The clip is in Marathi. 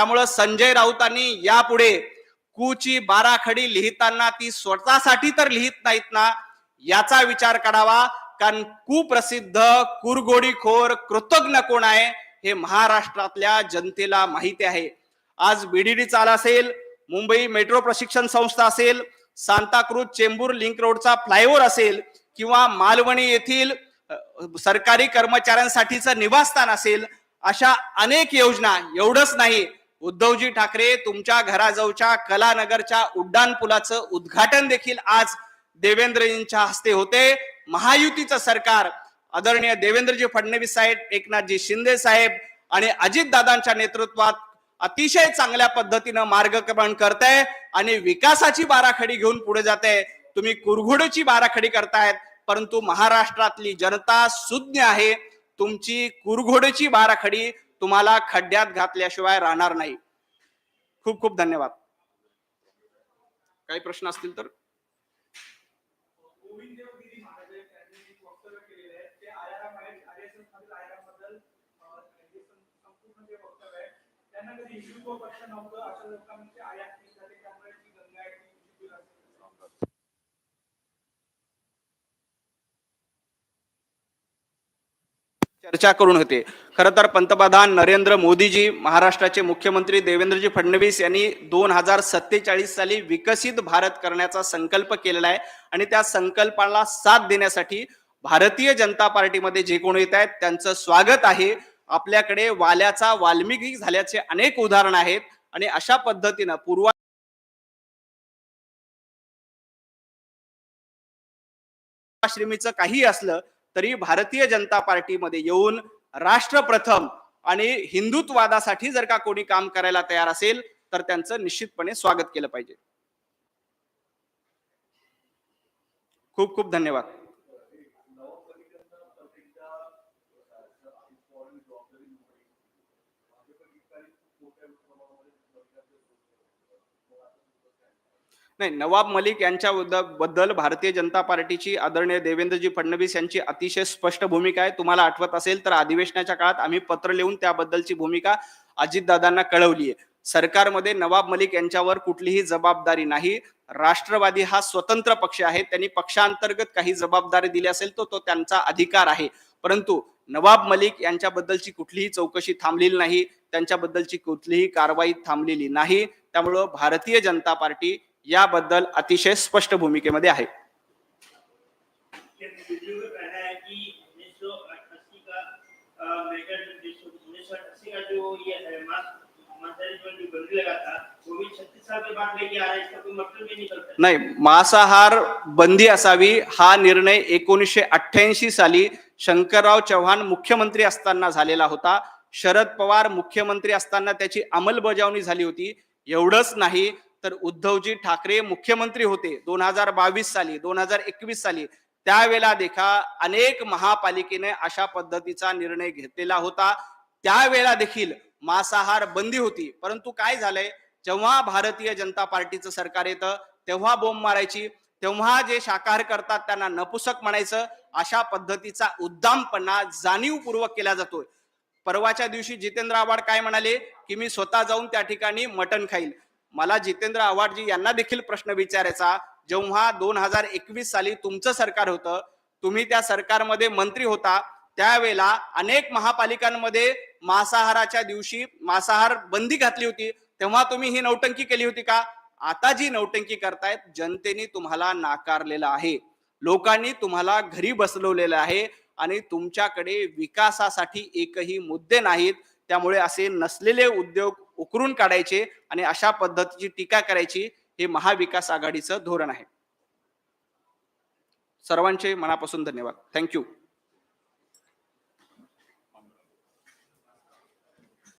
त्यामुळं संजय राऊतांनी यापुढे कुची बाराखडी लिहिताना ती स्वतःसाठी तर लिहित नाहीत ना याचा विचार करावा. कारण कुप्रसिद्ध कुरगोडीखोर कृतज्ञ कोण आहे हे महाराष्ट्रातल्या जनतेला माहिती आहे. आज बीडीडी चाल असेल मुंबई मेट्रो प्रशिक्षण संस्था असेल सांताक्रूज चेंबूर लिंक रोडचा फ्लायओव्हर असेल किंवा मालवणी येथील सरकारी कर्मचाऱ्यांसाठीचं निवासस्थान असेल अशा अनेक योजना. एवढंच नाही उद्धवजी ठाकरे तुमच्या घराजवळच्या कलानगरच्या उड्डाण पुलाचं उद्घाटन देखील आज देवेंद्रजींच्या हस्ते होते. महायुतीचं सरकार आदरणीय देवेंद्रजी फडणवीस साहेब एकनाथजी शिंदे साहेब आणि अजितदादांच्या नेतृत्वात अतिशय चांगल्या पद्धतीनं मार्गक्रमण करताय आणि विकासाची बाराखडी घेऊन पुढे जात आहे तुम्ही कुरघोडची बाराखडी करतायत परंतु महाराष्ट्रातली जनता सुज्ञ आहे. तुमची कुरघोडची बाराखडी तुम्हाला खड्ड्यात घातल्याशिवाय राहणार नाही. खूप खूप धन्यवाद. काही प्रश्न असतील तर? त्यांना कधी हिंदुत्व पक्ष नव्हतं अशा लोकांचे आयात त्यामुळे जी गंगा आहे ती हिंदू राष्ट्र चर्चा करून होते. खरं तर पंतप्रधान नरेंद्र मोदीजी महाराष्ट्राचे मुख्यमंत्री देवेंद्रजी फडणवीस यांनी दोन हजार सत्तेचाळीस साली विकसित भारत करण्याचा संकल्प केलेला आहे आणि त्या संकल्पाला साथ देण्यासाठी भारतीय जनता पार्टीमध्ये जे कोण येत आहेत त्यांचं स्वागत आहे. आपल्याकडे वाल्याचा वाल्मिकी झाल्याचे अनेक उदाहरण आहेत आणि अशा पद्धतीनं पूर्वा श्रेमीचं काही असलं तरी भारतीय जनता पार्टीमध्ये येऊन राष्ट्रप्रथम आणि हिंदुत्ववादासाठी जर का कोणी काम करायला तयार असेल तर त्यांचं निश्चितपणे स्वागत केलं पाहिजे. खूप खूप धन्यवाद. नाही नवाब मलिक यांच्या बद्दल भारतीय जनता पार्टीची आदरणीय देवेंद्रजी फडणवीस यांची अतिशय स्पष्ट भूमिका आहे. तुम्हाला आठवत असेल तर अधिवेशनाच्या काळात आम्ही पत्र लिहून त्याबद्दलची भूमिका अजितदादांना कळवली आहे. सरकारमध्ये नवाब मलिक यांच्यावर कुठलीही जबाबदारी नाही. राष्ट्रवादी हा स्वतंत्र पक्ष आहे. त्यांनी पक्षांतर्गत काही जबाबदारी दिली असेल तो तो त्यांचा अधिकार आहे. परंतु नवाब मलिक यांच्याबद्दलची कुठलीही चौकशी थांबलेली नाही. त्यांच्याबद्दलची कुठलीही कारवाई थांबलेली नाही. त्यामुळं भारतीय जनता पार्टी याबद्दल अतिशय स्पष्ट भूमिकेमध्ये आहे. नाही मांसाहार बंदी असावी हा निर्णय एकोणीसशे अठ्ठ्याऐंशी साली शंकरराव चव्हाण मुख्यमंत्री असताना झालेला होता. शरद पवार मुख्यमंत्री असताना त्याची अंमलबजावणी झाली होती. एवढंच नाही तर उद्धवजी ठाकरे मुख्यमंत्री होते दोन हजार बावीस साली दोन हजार एकवीस साली. त्यावेळेला देखा अनेक महापालिकेने अशा पद्धतीचा निर्णय घेतलेला होता. त्यावेळेला देखील मांसाहार बंदी होती. परंतु काय झालंय? जेव्हा भारतीय जनता पार्टीचं सरकार येतं तेव्हा बोंब मारायची. तेव्हा जे शाकाहार करतात त्यांना नपुसक म्हणायचं. अशा पद्धतीचा उद्दामपणा जाणीवपूर्वक केला जातोय. परवाच्या दिवशी जितेंद्र आव्हाड काय म्हणाले? की मी स्वतः जाऊन त्या ठिकाणी मटण खाईल. मला जितेंद्र आव्हाडजी यांना देखील प्रश्न विचारायचा. जेव्हा दोन हजार एकवीस साली तुमचं सरकार होतं तुम्ही त्या सरकारमध्ये मंत्री होता त्यावेळेला अनेक महापालिकांमध्ये मांसाहाराच्या दिवशी मांसाहार बंदी घातली होती. तेव्हा तुम्ही ही नौटंकी केली होती का? आता जी नौटंकी करतायत जनतेने तुम्हाला नाकारलेलं आहे. लोकांनी तुम्हाला घरी बसवलेलं आहे आणि तुमच्याकडे विकासासाठी एकही मुद्दे नाहीत. त्यामुळे असे नसलेले उद्योग उकरून काढायचे आणि अशा पद्धतीची टीका करायची हे महाविकास आघाडीचं धोरण आहे. सर्वांचे मनापासून धन्यवाद. थँक्यू